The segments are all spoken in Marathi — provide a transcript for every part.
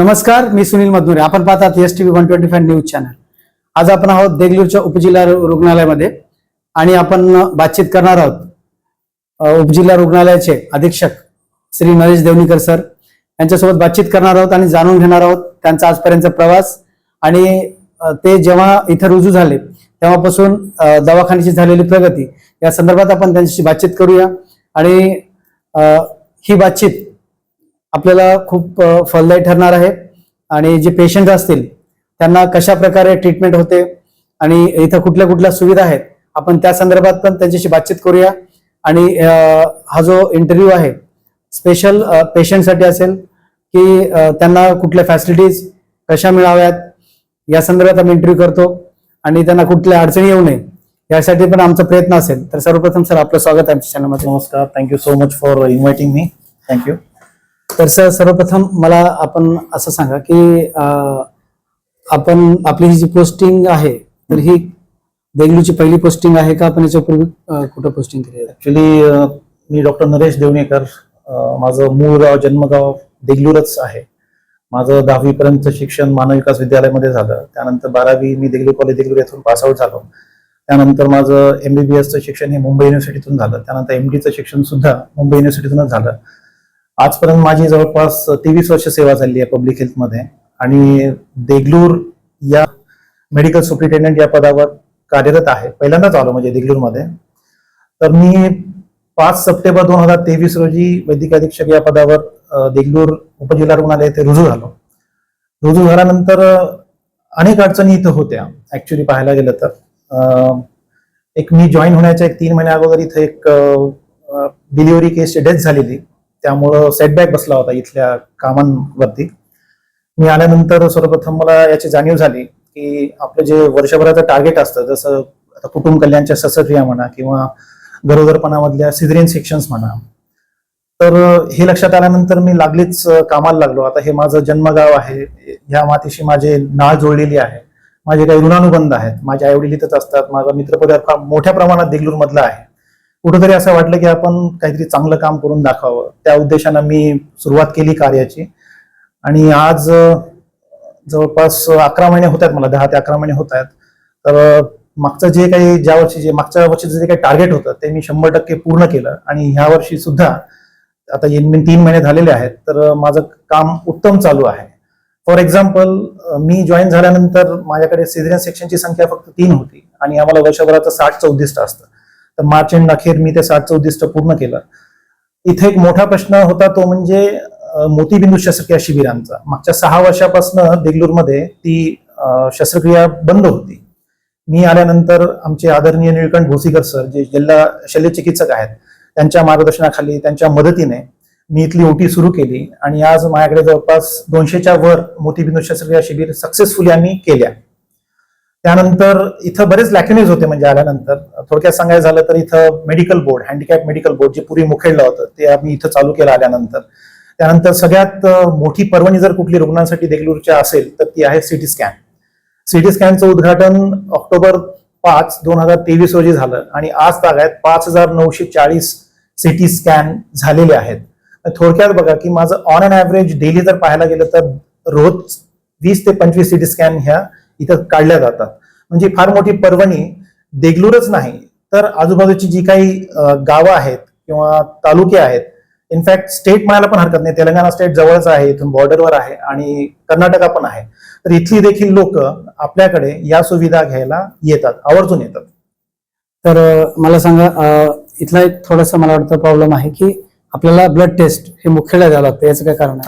नमस्कार मी सुनील मधुरे. आपण पाहतात S T V one twenty five news channel आज आपण आहोत देगलूरच्या उपजिल्हा रु- रुग्णालयामध्ये आणि आपण बातचीत करणार आहोत उपजिल्हा रुग्णालयाचे अधीक्षक श्री नरेश देवनीकर सर. यांच्यासोबत बातचीत करणार आहोत आणि जाणून घेणार आहोत त्यांचा आजपर्यंतचा प्रवास आणि ते जेव्हा इथं रुजू झाले तेव्हापासून दवाखान्याची झालेली प्रगती. या संदर्भात आपण त्यांच्याशी बातचीत करूया आणि ही बातचीत आपल्याला खूप फलदायी ठरणार आहे. आणि जे पेशंट असतील त्यांना कशा प्रकारे ट्रीटमेंट होते आणि इथं कुठल्या कुठल्या सुविधा आहेत आपण त्या संदर्भात पण त्यांच्याशी बातचीत करूया. आणि हा जो इंटरव्ह्यू आहे स्पेशल पेशंटसाठी असेल की त्यांना कुठल्या फॅसिलिटीज कशा मिळाव्यात या संदर्भात आम्ही इंटरव्ह्यू करतो. आणि त्यांना कुठल्या अडचणी येऊ नये यासाठी पण आमचा प्रयत्न असेल. तर सर्वप्रथम सर आपलं स्वागत आहे आमच्या चॅनलमध्ये नमस्कार. Thank you so much for inviting me thank you तर सर सर्वप्रथम मला आपण असं सांगा की आपण आपली ही जी पोस्टिंग आहे तर ही देगलूची पहिली पोस्टिंग आहे का? आपण याच्यापूर्वी कुठं पोस्टिंग केली? ऍक्च्युली मी डॉक्टर नरेश देवणेकर माझं मूळ गाव जन्मगाव देगलूरच आहे. माझं दहावी पर्यंत शिक्षण मानव विकास विद्यालयामध्ये झालं. त्यानंतर बारावी मी देगलूर कॉलेज देगलूर येथून पासआउट झालो. त्यानंतर माझं एमबीबीएसचं शिक्षण हे मुंबई युनिव्हर्सिटीतून झालं. त्यानंतर एमडीचं शिक्षण सुद्धा मुंबई युनिव्हर्सिटीतूनच झालं. आजपर्यंत माझी जवळपास तेवीस वर्ष सेवा झाली आहे पब्लिक हेल्थमध्ये आणि देगलूर या मेडिकल सुप्रिटेंडंट या पदावर कार्यरत आहे. पहिल्यांदाच आलो म्हणजे देगलूरमध्ये. तर मी पाच सप्टेंबर दोन हजार तेवीस रोजी वैद्यकीय अधीक्षक या पदावर देगलूर उपजिल्हा रुग्णालय येथे रुजू झालो. रुजू झाल्यानंतर अनेक अडचणी इथं होत्या ऍक्च्युली पाहायला गेलं तर. अ, एक मी जॉईन होण्याच्या एक तीन महिन्या अगोदर इथं एक डिलिव्हरी केसची डेथ झालेली. त्यामुळं सेटबॅक बसला होता इथल्या कामांवरती. मी आल्यानंतर सर्वप्रथम मला याची जाणीव झाली की आपलं जे वर्षभराचं टार्गेट असतं जसं आता कुटुंब कल्याणच्या ससक्रिया म्हणा किंवा गरोदरपणामधल्या सिझरियन सेक्शन्स म्हणा तर हे लक्षात आल्यानंतर मी लागलीच कामाला लागलो. आता हे माझं जन्मगाव आहे ह्या मातीशी माझे नाळ जोडलेली आहे माझे काही ऋणानुबंध आहेत माझ्या आईवडील इथंच असतात माझा मित्रपरिवार फार मोठ्या प्रमाणात देगलूर मधला आहे. कुठंतरी असं वाटलं की आपण काहीतरी चांगलं काम करून दाखवावं. त्या उद्देशानं मी सुरुवात केली कार्याची. आणि आज जवळपास अकरा महिने होत आहेत मला दहा ते अकरा महिने होत आहेत तर मागचं जे काही ज्या वर्षी जे मागच्या वर्षीचं जे काही टार्गेट होतं ते मी शंभर टक्के पूर्ण केलं. आणि ह्या वर्षी सुद्धा आता ये- तीन महिने झालेले आहेत तर माझं काम उत्तम चालू आहे. फॉर एक्झाम्पल मी जॉईन झाल्यानंतर माझ्याकडे सिझरियन सेक्शनची संख्या फक्त तीन होती. आणि आम्हाला वर्षभराचं साठचं उद्दिष्ट असतं. तर मार्च एंड अखेर मी ते साठचं उद्दिष्ट पूर्ण केलं. इथे एक मोठा प्रश्न होता तो म्हणजे मोतीबिंदू शस्त्रक्रिया शिबिरांचा. मागच्या सहा वर्षापासून देगलूरमध्ये ती शस्त्रक्रिया बंद होती. मी आल्यानंतर आमचे आदरणीय निळकंठ भोसीकर सर जे जिल्हा शल्यचिकित्सक आहेत त्यांच्या मार्गदर्शनाखाली त्यांच्या मदतीने मी इथली ओटी सुरू केली आणि आज माझ्याकडे जवळपास दोनशेच्या वर मोतीबिंदू शस्त्रक्रिया शिबिर सक्सेसफुली आम्ही केल्या. त्यानंतर इथं बरेच लॅक्युनेज होते म्हणजे आल्यानंतर. थोडक्यात सांगायचं झालं तर इथं medical board handicap medical board जे पूर्वी मुखेडलं होतं ते आम्ही इथं चालू केलं आल्यानंतर. त्यानंतर सगळ्यात मोठी पर्वणी जर कुठली रुग्णांसाठी देगलूरच्या असेल तर ती आहे सिटी स्कॅन सिटी स्कॅनचं उद्घाटन ऑक्टोबर पाच दोन हजार तेवीस रोजी झालं आणि आज तागायत पाच हजार नऊशे चाळीस सिटी स्कॅन झालेले आहेत. थोडक्यात बघा की माझं ऑन अँड ॲव्हरेज डेली जर पाहायला गेलं तर रोज वीस ते पंचवीस सिटी स्कॅन ह्या इथं काढल्या जातात. म्हणजे फार मोठी पर्वणी देगलूरच नाही तर आजूबाजूची जी काही गावं आहेत किंवा तालुके आहेत इनफॅक्ट स्टेट म्हणायला पण हरकत नाही. तेलंगणा स्टेट जवळच आहे इथून बॉर्डरवर आहे आणि कर्नाटका पण आहे. तर इथली देखील लोक आपल्याकडे या सुविधा घ्यायला येतात आवर्जून येतात. तर मला सांगा इथला एक थोडासा मला वाटतं प्रॉब्लेम आहे की आपल्याला ब्लड टेस्ट हे मुख्यला द्यावं लागतं याचं काय कारण.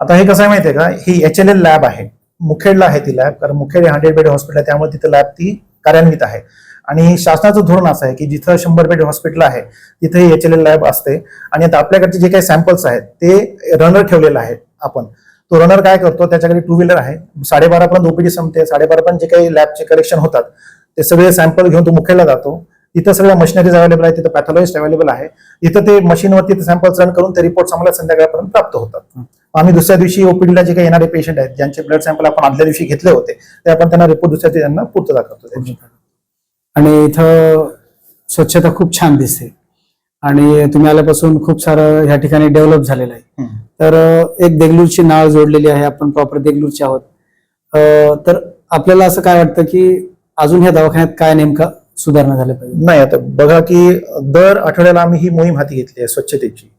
आता हे कसं आहे माहितीये का? ही एच एल एल लॅब आहे. मुखेडला आहे ती लॅब कारण मुखेड हे हंड्रेड बेड हॉस्पिटल आहे त्यामुळे तिथे लॅब ती कार्यान्वित आहे. आणि शासनाचं धोरण असं आहे की जिथं शंभर बेड हॉस्पिटल आहे तिथे एच एल एल लॅब असते. आणि आता आपल्याकडचे जे काही सॅम्पल्स आहेत ते रनर ठेवलेलं आहे आपण. तो रनर काय करतो? त्याच्याकडे टू व्हीलर आहे. साडेबारापर्यंत ओपीडी संपते. साडेबारापर्यंत जे काही लॅबचे कलेक्शन होतात ते सगळे सॅम्पल घेऊन तो मुखेडला जातो. तिथं सगळ्या मशिनरीज अवेलेबल आहे तिथं पॅथॉलॉजिस्ट अवेलेबल आहे. तिथं ते मशीनवरती ते सॅम्पल्स रन करून ते रिपोर्ट आम्हाला संध्याकाळपर्यंत प्राप्त होतात. आम्ही दुसऱ्या दिवशी ओपीडीला जे काही येणारे पेशंट आहेत ज्यांचे ब्लड सॅम्पल आपण आदल्या दिवशी घेतले होते ते आपण त्यांना रिपोर्ट दुसऱ्या दिवशी त्यांना पूर्तता करतो. आणि इथं स्वच्छता खूप छान दिसते. आणि तुम्ही आल्यापासून खूप सारं ह्या ठिकाणी डेव्हलप झालेलं आहे. तर एक देगलूरची नाळ जोडलेली आहे आपण प्रॉपर देगलूरचे आहोत. तर आपल्याला असं काय वाटतं की अजून ह्या दवाखान्यात काय नेमका सुधारणा झाल्या पाहिजे. नाही आता बघा की दर आठवड्याला आम्ही ही मोहीम हाती घेतली आहे स्वच्छतेची.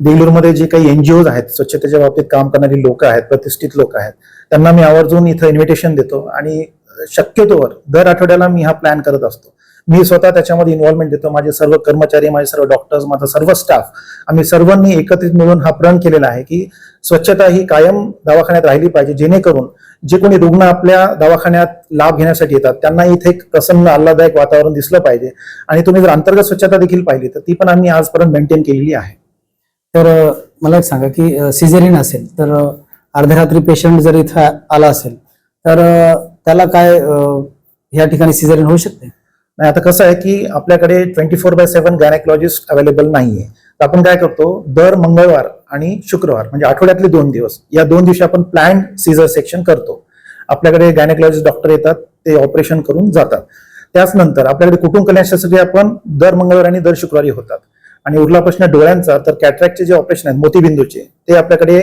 देगलूरमध्ये जे काही एनजीओज आहेत स्वच्छतेच्या बाबतीत काम करणारी लोक आहेत प्रतिष्ठित लोक आहेत त्यांना मी आवर्जून इथं इन्व्हिटेशन देतो आणि शक्यतोवर दर आठवड्याला मी हा प्लॅन करत असतो. मी स्वतः त्याच्यामध्ये इन्व्हॉल्वमेंट देतो. माझे सर्व कर्मचारी माझे सर्व डॉक्टर्स माझा सर्व स्टाफ आम्ही सर्वांनी एकत्रित मिळून हा प्रण केलेला आहे की स्वच्छता ही कायम दवाखान्यात राहिली पाहिजे जेणेकरून जे कोणी रुग्ण आपल्या दवाखान्यात लाभ घेण्यासाठी येतात त्यांना इथे एक प्रसन्न आल्हादायक वातावरण दिसलं पाहिजे. आणि तुम्ही जर अंतर्गत स्वच्छता देखील पाहिली तर ती पण आम्ही आजपर्यंत मेंटेन केलेली आहे. तर मला एक सांगा की सिझेरिन असेल तर अ, अर्ध्या रात्री पेशंट जर इथं आला असेल तर त्याला काय या ह्या ठिकाणी सिझेरिन होऊ शकते? नाही आता कसं आहे की आपल्याकडे twenty four by seven gynaecologist available नाहीये. तर आपण काय करतो दर मंगळवार आणि शुक्रवार म्हणजे आठवड्यातले दोन दिवस या दोन दिवशी आपण प्लॅन सीझर सेक्शन करतो. आपल्याकडे गायनेकॉलॉजिस्ट डॉक्टर येतात ते ऑपरेशन करून जातात. त्याच नंतर आपल्याकडे कुटुंब कल्याणशास्त्री आपण दर मंगळवार आणि दर शुक्रवारी होतात. आणि उरला प्रश्न डोळ्यांचा तर कॅट्रॅक्टचे जे ऑपरेशन आहेत मोतीबिंदूचे ते आपल्याकडे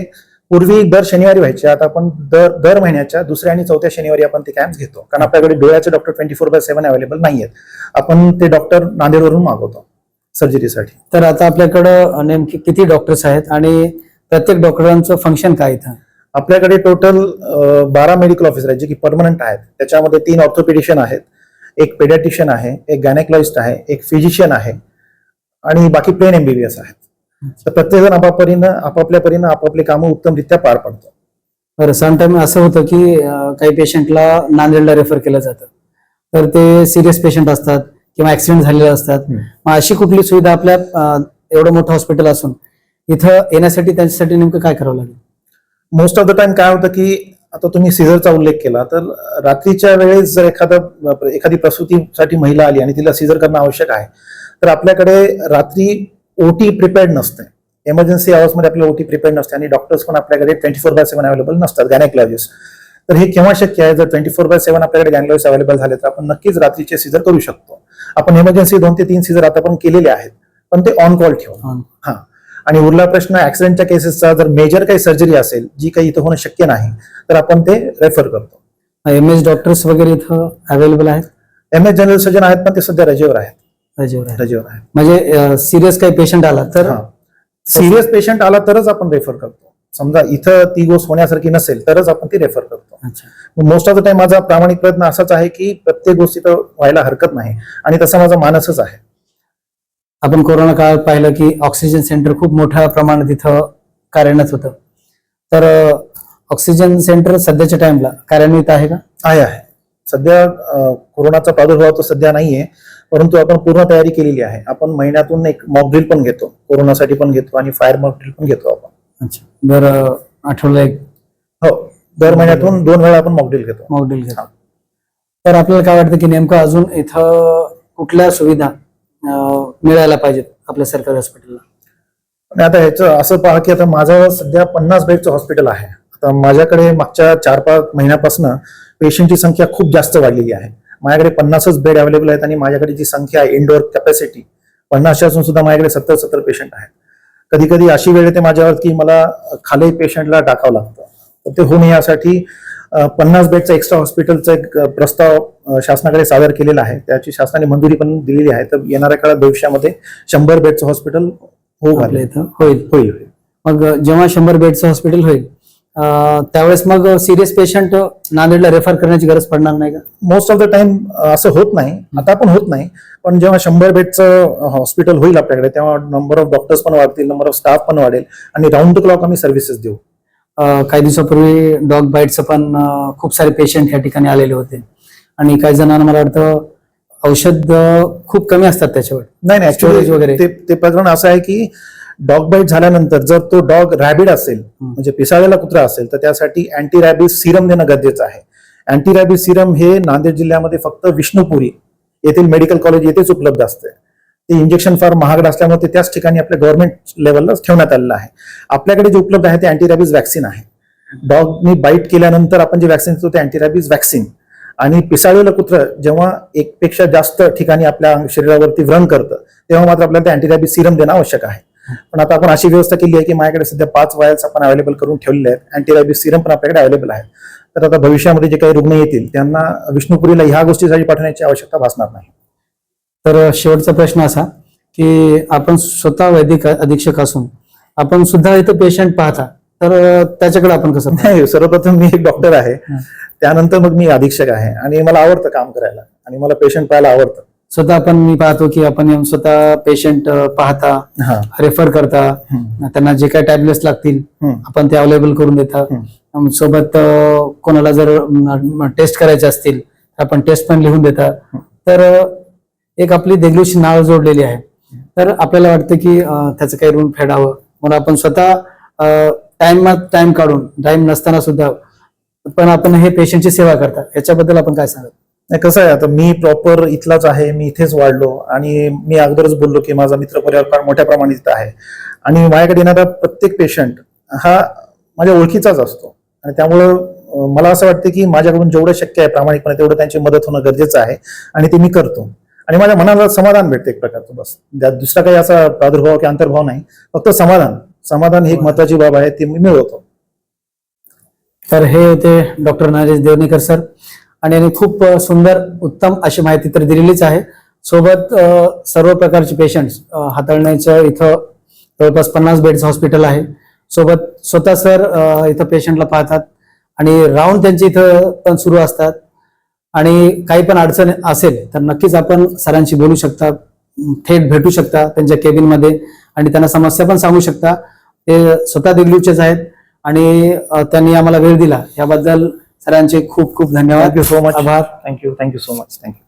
पूर्वी दर शनिवारी व्हायचे. आता आपण दर दर महिन्याच्या दुसऱ्या आणि चौथ्या शनिवारी आपण ते कॅम्प घेतो. कारण आपल्याकडे डोळ्याचे doctor twenty four by seven available नाही आहेत आपण ते डॉक्टर नांदेडवरून मागवतो सर्जरीसाठी तर आता आपल्याकडं नेमके किती डॉक्टर्स आहेत आणि प्रत्येक डॉक्टरांचं फंक्शन काय इथं? आपल्याकडे टोटल बारा मेडिकल ऑफिसर आहेत जे की परमनंट आहेत. त्याच्यामध्ये तीन ऑर्थोपेडिशियन आहेत एक पेडियाट्रिशियन आहे एक गायनेकॉलॉजिस्ट आहे एक फिजिशियन आहे आणि बाकी प्लेन एमबीबीएस आहेत. तर प्रत्येकजण आपापरीनं आपापल्या परीनं आपापली कामं उत्तमरित्या पार पाडतो. बरं समटाईम असं होतं की अ, काही पेशंटला नांदेडला रेफर केलं जातं. तर ते सिरियस पेशंट असतात किंवा ऍक्सिडेंट झालेले असतात. हम्म. मग अशी कुठली सुविधा आपल्या अ, एवढं मोठं हॉस्पिटल असून इथं येण्यासाठी त्यांच्यासाठी नेमकं काय करावं लागेल? मोस्ट ऑफ द टाइम काय होतं की आता तुम्ही सिझरचा उल्लेख केला तर रात्रीच्या वेळेस जर एखादा एखादी प्रसूतीसाठी महिला आली आणि तिला सिझर करणं आवश्यक आहे तर आपल्याकडे रात्री ओटी प्रिपेअर्ड नसते. इमर्जन्सी मध्ये आपल्याला ओटी प्रिपेअर्ड नसते आणि डॉक्टर्स पण आपल्याकडे twenty four by seven available नसतात गॅनेकॉलॉजिस्ट तर हे केव्हा शक्य आहे? जर ट्वेंटी फोर बाय सेव्हन आपल्याकडे गॅनलॉजिस्ट अवेलेबल झाले तर आपण नक्कीच रात्रीचे सिझर करू शकतो. आपण इमर्जन्सी दोन ते तीन सिझर आता पण केलेले आहेत पण ते ऑन कॉल ठेवून. हा. आणि उरला प्रश्न ऍक्सिडेंटच्या केसेसचा जर मेजर काही सर्जरी असेल जी काही इथं होणं शक्य नाही तर आपण ते रेफर करतो. एम एस डॉक्टर्स वगैरे इथं अवेलेबल आहेत? एम एस जनरल सर्जन आहेत पण ते सध्या रजेवर आहेत. रजेवर रजेवर आहेत म्हणजे सिरियस काही पेशंट आला तर सिरियस पेशंट आला तरच आपण रेफर करतो. समजा इथं ती गोष्ट होण्यासारखी नसेल तरच आपण ती रेफर करतो. अच्छा. मोस्ट ऑफ द टाइम माझा प्रामाणिक प्रयत्न असाच आहे की प्रत्येक गोष्ट इथं व्हायला हरकत नाही. आणि तसा माझा मानसच आहे. आपण कोरोना काळात पाहिलं की ऑक्सिजन सेंटर खूप मोठ्या प्रमाणात इथं कार्यान्वित होतं. तर अ, ऑक्सिजन सेंटर सध्याच्या टाइमला कार्यान्वित आहे का? आहे आहे. सध्या कोरोनाचा प्रादुर्भाव तर सध्या नाहीये परंतु आपण पूर्ण तयारी केलेली आहे. आपण महिन्यातून एक मॉकड्रिल पण घेतो. कोरोनासाठी पण घेतो आणि फायर मॉकड्रिल पण घेतो आपण. अच्छा. बरं आठवलं एक? हो. दर महिन्यातून दोन वेळा आपण मॉकड्रिल घेतो. मॉकड्रिल घेतो. तर आपल्याला काय वाटतं की नेमकं अजून इथं कुठल्या सुविधा मिळायला पाहिजेत आपल्या सरकारी हॉस्पिटलला आणि आता ह्याचं असं पहा की आता माझं सध्या पन्नास बेडचं हॉस्पिटल आहे. आता माझ्याकडे मागच्या चार पाच महिन्यापासून पेशंटची संख्या खूप जास्त वाढलेली आहे. माझ्याकडे पन्नासच बेड अवेलेबल आहेत आणि माझ्याकडे जी संख्या आहे इंडोर कॅपॅसिटी पन्नासशे असून सुद्धा माझ्याकडे सत्तर सत्तर पेशंट आहेत. कधी कधी अशी वेळ येते माझ्यावर की मला खाली पेशंटला टाकावं लागतं. तर ते होऊ नये यासाठी पन्नास बेडचं एक्स्ट्रा हॉस्पिटलचा एक प्रस्ताव शासनाकडे सादर केलेला आहे. त्याची शासनाने मंजुरी पण दिलेली आहे. तर येणाऱ्या काळात भविष्यामध्ये शंभर बेडचं हॉस्पिटल होऊ इथं होईल. होईल. होईल मग जेव्हा शंभर बेडचं हॉस्पिटल होईल त्यावेळेस मग सिरियस पेशंट नांदेडला रेफर करण्याची गरज पडणार नाही का? मोस्ट ऑफ द टाइम असं होत नाही. आता पण होत नाही. पण जेव्हा शंभर बेडचं हॉस्पिटल होईल आपल्याकडे तेव्हा नंबर ऑफ डॉक्टर्स पण वाढतील नंबर ऑफ स्टाफ पण वाढेल आणि राऊंड द क्लॉक आम्ही सर्व्हिसेस देऊ. काही दिवसापूर्वी डॉग बाईटचं पण खूप सारे पेशंट या ठिकाणी आलेले होते. आणि काही जणांना मला वाटतं औषध खूप कमी असतात त्याच्यावर. नाही नाही वगैरे. ते ते प्रकरण असं आहे की डॉग बाईट झाल्यानंतर जर तो डॉग रॅबिड असेल म्हणजे पिसाळलेला कुत्रा असेल तर त्यासाठी अँटी रॅबिड सिरम देणं गरजेचं आहे. अँटी रॅबिड सिरम हे नांदेड जिल्ह्यामध्ये फक्त विष्णुपुरी येथील मेडिकल कॉलेज येथेच उपलब्ध असते. ते इंजेक्शन फार महागड असल्यामुळे ते त्याच ठिकाणी आपल्या गव्हर्नमेंट लेवलला ठेवण्यात आलेलं आहे. आपल्याकडे जे उपलब्ध आहे ते अँटी रॅबिज वॅक्सिन आहे. डॉगनी बाईट केल्यानंतर आपण जे वॅक्सिन देतो ते अँटी रॅबिज वॅक्सिन आणि पिसाळलेलं कुत्र जेव्हा एकपेक्षा जास्त ठिकाणी आपल्या शरीरावरती व्रण करतं तेव्हा मात्र आपल्याला ते अँटीरायबिस सिरम देणं आवश्यक आहे. पण आता आपण अशी व्यवस्था केली आहे की माझ्याकडे सध्या पाच वायल्स आपण अवेलेबल करून ठेवलेले आहेत. अँटीरायबिस सिरम पण आपल्याकडे अवेलेबल आहे. तर आता भविष्यामध्ये जे काही रुग्ण येतील त्यांना विष्णुपुरीला ह्या गोष्टीसाठी पाठवण्याची आवश्यकता भासणार नाही. तर शेवटचा प्रश्न असा की आपण स्वतः वैदिक अधीक्षक असून आपण सुद्धा इथं पेशंट पाहता तर त्याच्याकडे आपण कसं? नाही सर्वप्रथम मी एक डॉक्टर आहे. त्यानंतर मग मी अधीक्षक आहे. आणि मला आवडतं काम करायला. आणि मला पेशंट पाहायला आवडतं. स्वतः आपण मी पाहतो की आपण येऊन स्वतः पेशंट पाहता हा रेफर करता. त्यांना जे काही टॅबलेट्स लागतील. आपण ते अवेलेबल करून देता. अम, सोबत अ, कोणाला जर टेस्ट करायचे असतील तर आपण टेस्ट पण लिहून देता. तर अ, एक आपली देगलूची नाव जोडलेली आहे तर आपल्याला वाटतं की अ, त्याचं काही ऋण फेडावं म्हणून आपण स्वतः टाइम टाइम काढून टाइम नसताना सुद्धा पण आपण हे पेशंटची सेवा करता याच्याबद्दल आपण काय सांगत नाही कसं आहे आता मी प्रॉपर इथलाच आहे मी इथेच वाढलो आणि मी अगोदरच बोललो की माझा मित्र परिवार फार मोठ्या प्रमाणात इथं आहे. आणि माझ्याकडे येणारा प्रत्येक पेशंट हा माझ्या ओळखीचाच असतो. आणि त्यामुळं मला असं वाटतं की माझ्याकडून जेवढं शक्य आहे प्रामाणिकपणे तेवढं त्यांची मदत होणं गरजेचं आहे आणि ते मी करतो. आणि माझ्या मनाला समाधान भेटते एक प्रकारचं बस. दुसरा काही असा प्रादुर्भाव किंवा अंतर्भाव नाही. फक्त समाधान. समाधान ही एक महत्वाची बाब आहे ती मी मिळवतो. तर हे होते डॉक्टर नरेश देवणेकर सर. आणि यांनी खूप सुंदर उत्तम अशी माहिती तर दिलेलीच आहे. सोबत सर्व प्रकारचे पेशंट्स हाताळण्याचं इथं जवळपास पन्नास बेड्स हॉस्पिटल आहे. सोबत स्वतः सर इथं पेशंटला पाहतात आणि राऊंड त्यांचे इथं पण सुरू असतात. आणि काही पण अडचण असेल तर नक्कीच आपण सरांशी बोलू शकता थेट भेटू शकता त्यांच्या केबिनमध्ये आणि त्यांना समस्या पण सांगू शकता. ते स्वतः दिल्लीचेच आहेत आणि त्यांनी आम्हाला वेळ दिला. याबद्दल सरांचे खूप खूप धन्यवाद. थँक्यू सो मच आभार. Thank you thank you so much thank you